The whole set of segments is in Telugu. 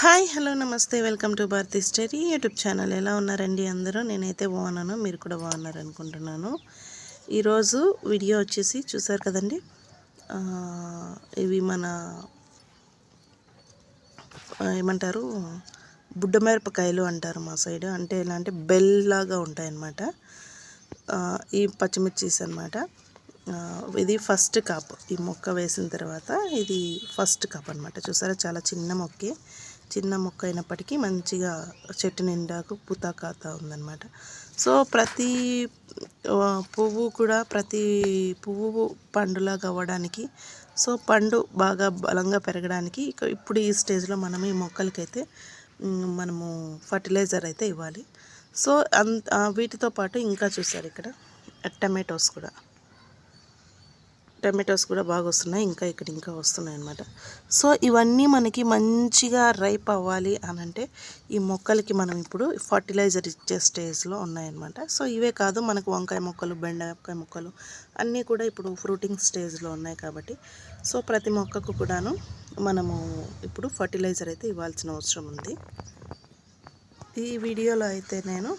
హాయ్ హలో నమస్తే. Welcome to Bharati study YouTube channel ఎలా ఉన్నారండి అందరూ? నేనైతే బాగున్నాను మీరు కూడా బాగున్నారు అనుకుంటున్నాను ఈరోజు వీడియో వచ్చేసి చూసారు కదండి? ఇవి మన ఏమంటారు? బుడ్డమిరపకాయలు అంటారు మా సైడ్. అంటే ఎలా అంటే బెల్ లాగా ఉంటాయన్నమాట. ఈ పచ్చిమిర్చీస్ అనమాట ఇది ఫస్ట్ కాప్. ఈ మొక్క వేసిన తర్వాత ఇది ఫస్ట్ కాప్ అనమాట చూసారా? చాలా చిన్న మొక్కే. చిన్న మొక్క అయినప్పటికీ మంచిగా చెట్టు నిండాకు పూత కాతా ఉందన్నమాట. సో ప్రతి పువ్వు కూడా ప్రతి పువ్వు పండులాగా అవ్వడానికి సో పండు బాగా బలంగా పెరగడానికి ఇక ఇప్పుడు ఈ స్టేజ్లో మనం ఈ మొక్కలకైతే మనము ఫర్టిలైజర్ అయితే ఇవ్వాలి. సో అంత వీటితో పాటు ఇంకా చూసారు ఇక్కడ టమాటోస్ కూడా. టమాటోస్ కూడా బాగా వస్తున్నాయి ఇంకా ఇక్కడ ఇంకా వస్తున్నాయి అనమాట సో ఇవన్నీ మనకి మంచిగా రైప్ అవ్వాలి అని అంటే ఈ మొక్కలకి మనం ఇప్పుడు ఫర్టిలైజర్ ఇచ్చే స్టేజ్లో ఉన్నాయన్నమాట. సో ఇవే కాదు మనకు వంకాయ మొక్కలు బెండకాయ మొక్కలు అన్నీ కూడా ఇప్పుడు ఫ్రూటింగ్ స్టేజ్లో ఉన్నాయి కాబట్టి. సో ప్రతి మొక్కకు కూడాను మనము ఇప్పుడు ఫర్టిలైజర్ అయితే ఇవ్వాల్సిన అవసరం ఉంది. ఈ వీడియోలో అయితే నేను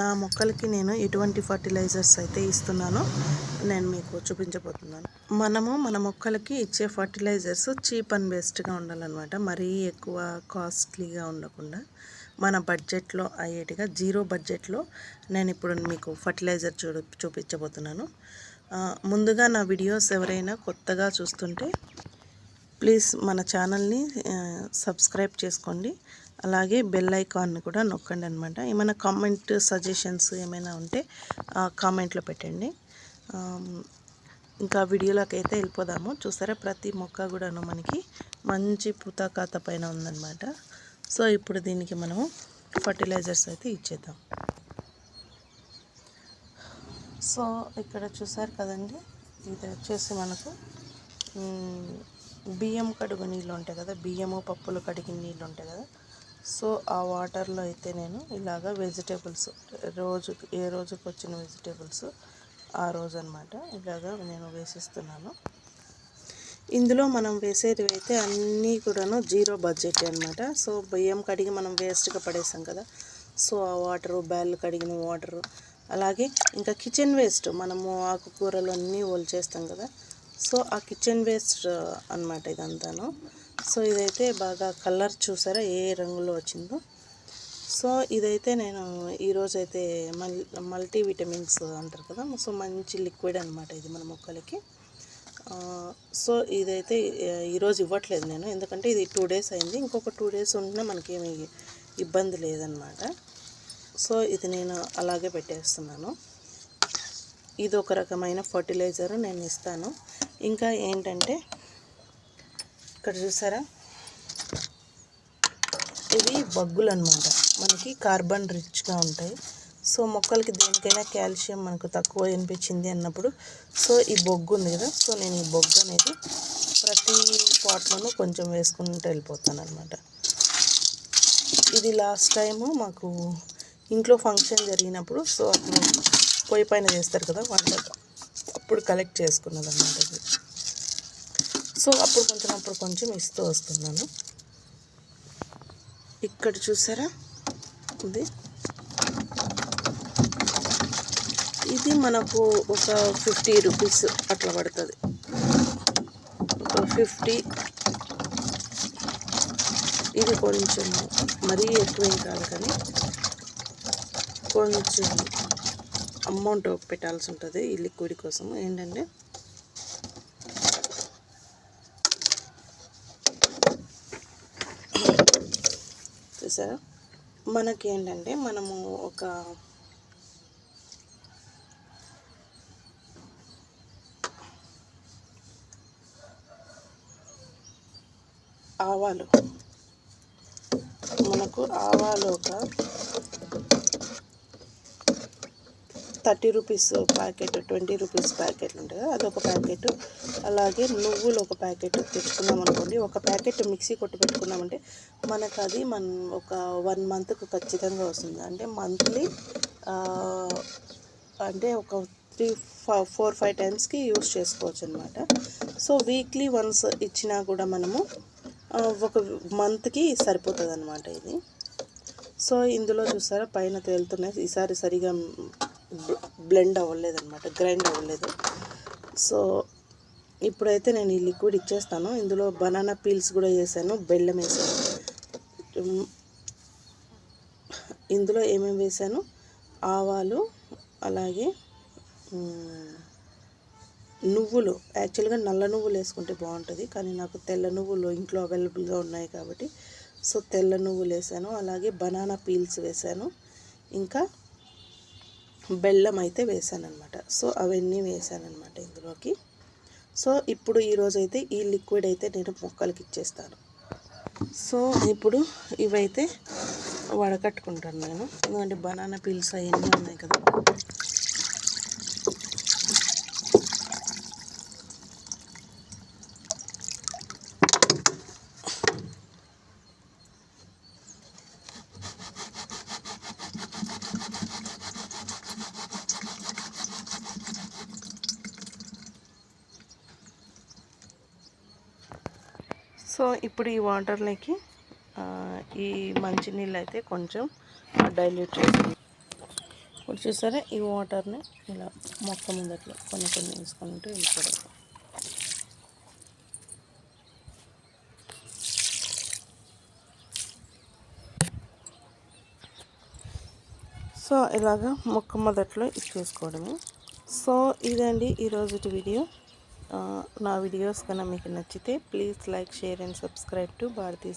నా మొక్కలకి నేను ఎటువంటి ఫర్టిలైజర్స్ అయితే ఇస్తున్నానో. నేను మీకు చూపించబోతున్నాను. మనము మన మొక్కలకి ఇచ్చే ఫర్టిలైజర్స్ చీప్ అండ్ బెస్ట్గా ఉండాలన్నమాట. మరీ ఎక్కువ కాస్ట్లీగా ఉండకుండా మన బడ్జెట్లో అయ్యేటిగా జీరో బడ్జెట్లో నేను ఇప్పుడు మీకు ఫర్టిలైజర్ చూడు చూపించబోతున్నాను. ముందుగా నా వీడియోస్ ఎవరైనా కొత్తగా చూస్తుంటే ప్లీజ్ మన ఛానల్ని సబ్స్క్రైబ్ చేసుకోండి. అలాగే బెల్ ఐకాన్ని కూడా నొక్కండి అనమాట ఏమైనా కామెంట్ సజెషన్స్ ఏమైనా ఉంటే కామెంట్లో పెట్టండి. ఇంకా వీడియోలోకి అయితే వెళ్ళిపోదాము. చూసారా? ప్రతి మొక్క కూడాను మనకి మంచి పుతాకాత పైన ఉందన్నమాట. సో ఇప్పుడు దీనికి మనము ఫర్టిలైజర్స్ అయితే ఇచ్చేద్దాం. సో ఇక్కడ చూసారు కదండి? ఇది వచ్చేసి మనకు బియ్యం కడుగు నీళ్ళు ఉంటాయి కదా? బియ్యము పప్పులు కడిగిన నీళ్ళు ఉంటాయి కదా? సో ఆ వాటర్లో అయితే నేను ఇలాగ వెజిటేబుల్స్ రోజు ఏ రోజుకి వచ్చిన వెజిటేబుల్స్ ఆ రోజు అనమాట ఇలాగా నేను వేసిస్తున్నాను. ఇందులో మనం వేసేది అయితే అన్నీ కూడాను జీరో బడ్జెట్ అనమాట సో బియ్యం కడిగి మనం వేస్ట్గా పడేసాం కదా. సో ఆ వాటరు బ్యాల్ కడిగిన వాటరు. అలాగే ఇంకా కిచెన్ వేస్ట్ మనము ఆకుకూరలు అన్నీ చేస్తాం కదా. సో ఆ కిచెన్ వేస్ట్ అనమాట ఇదంతాను. సో ఇదైతే బాగా కలర్ చూసారా? ఏ రంగులో వచ్చిందో. సో ఇదైతే నేను ఈరోజు అయితే మల్ మల్టీ విటమిన్స్ అంటారు కదా సో మంచి లిక్విడ్ అనమాట ఇది మన మొక్కలకి. సో ఇదైతే ఈరోజు ఇవ్వట్లేదు నేను ఎందుకంటే ఇది టూ డేస్ అయింది ఇంకొక టూ డేస్ ఉంటున్నా మనకేమి ఇబ్బంది లేదనమాట సో ఇది నేను అలాగే పెట్టేస్తున్నాను. ఇది ఒక రకమైన ఫర్టిలైజర్ నేను ఇస్తాను. ఇంకా ఏంటంటే ఇక్కడ చూసారా? ఇవి బగ్గులు అనమాట మనకి కార్బన్ రిచ్గా ఉంటాయి. సో మొక్కలకి దేనికైనా కాల్షియం మనకు తక్కువ అనిపించింది అన్నప్పుడు సో ఈ బొగ్గు ఉంది కదా సో నేను ఈ బొగ్గు అనేది ప్రతి పాట్లోనూ కొంచెం వేసుకుంటూ వెళ్ళిపోతాను అనమాట ఇది లాస్ట్ టైము మాకు ఇంట్లో ఫంక్షన్ జరిగినప్పుడు సో అప్పుడు పొయ్యి పైన చేస్తారు కదా వంట అప్పుడు కలెక్ట్ చేసుకున్నది అనమాట ఇది. సో అప్పుడు కొంచెం అప్పుడు కొంచెం ఇస్తూ వస్తున్నాను. ఇక్కడ చూసారా? ఇది ఇది మనకు ఒక ఫిఫ్టీ రూపీస్ అట్లా పడుతుంది. ఒక ఫిఫ్టీ. ఇది కొంచెం మరీ ఎక్కువేం కాదు కానీ కొంచెం అమౌంట్ పెట్టాల్సి ఉంటుంది ఈ లిక్విడ్ కోసం. ఏంటంటే చూసారా? మనకి ఏంటంటే మనము ఒక ఆవాలు. మనకు ఆవాలు ఒక thirty rupees packet twenty rupees ప్యాకెట్లు ఉంటుంది అది అదొక ప్యాకెట్. అలాగే నువ్వులు ఒక ప్యాకెట్ తెచ్చుకున్నాం అనుకోండి. ఒక ప్యాకెట్ మిక్సీ కొట్టి పెట్టుకున్నామంటే మనకు అది మన ఒక వన్ మంత్కు ఖచ్చితంగా వస్తుంది. అంటే మంత్లీ అంటే ఒక త్రీ ఫోర్ ఫైవ్ టైమ్స్కి యూస్ చేసుకోవచ్చు అనమాట సో వీక్లీ వన్స్ ఇచ్చినా కూడా మనము ఒక మంత్కి సరిపోతుంది అనమాట ఇది. సో ఇందులో చూసారా పైన తేలుతున్నాయి. ఈసారి సరిగా బ్లెండ్ అవ్వలేదన్నమాట గ్రైండ్ అవ్వలేదు. సో ఇప్పుడైతే నేను ఈ లిక్విడ్ ఇచ్చేస్తాను. ఇందులో బనానా పీల్స్ కూడా వేసాను బెల్లం వేసాను. ఇందులో ఏమేమి వేసాను? ఆవాలు అలాగే నువ్వులు. యాక్చువల్గా నల్ల నువ్వులు వేసుకుంటే బాగుంటుంది కానీ నాకు తెల్ల నువ్వులు ఇంట్లో అవైలబుల్గా ఉన్నాయి కాబట్టి సో తెల్ల నువ్వులు వేసాను. అలాగే బనానా పీల్స్ వేసాను. ఇంకా బెల్లం అయితే వేసాను అనమాట సో అవన్నీ వేసాను అనమాట ఇందులోకి. సో ఇప్పుడు ఈరోజైతే ఈ లిక్విడ్ అయితే నేను మొక్కలకి ఇచ్చేస్తాను. సో ఇప్పుడు ఇవైతే వడకట్టుకుంటాను నేను. ఎందుకంటే బనానా పీల్స్ అవన్నీ ఉన్నాయి కదా. సో ఇప్పుడు ఈ వాటర్లోకి ఈ మంచినీళ్ళు అయితే కొంచెం డైల్యూట్ చేసి ఇప్పుడు చూసారా ఈ వాటర్ని ఇలా మొక్క ముందట్లో కొన్ని కొన్ని వేసుకుంటూ వెళ్ళిపోవడం. సో ఇలాగా మొక్క మొదట్లో ఇచ్చేసుకోవడమే. సో ఇదండి ఈరోజు వీడియో. నా వీడియోస్ కన్నా మీకు నచ్చితే please like share and subscribe to Bharatiya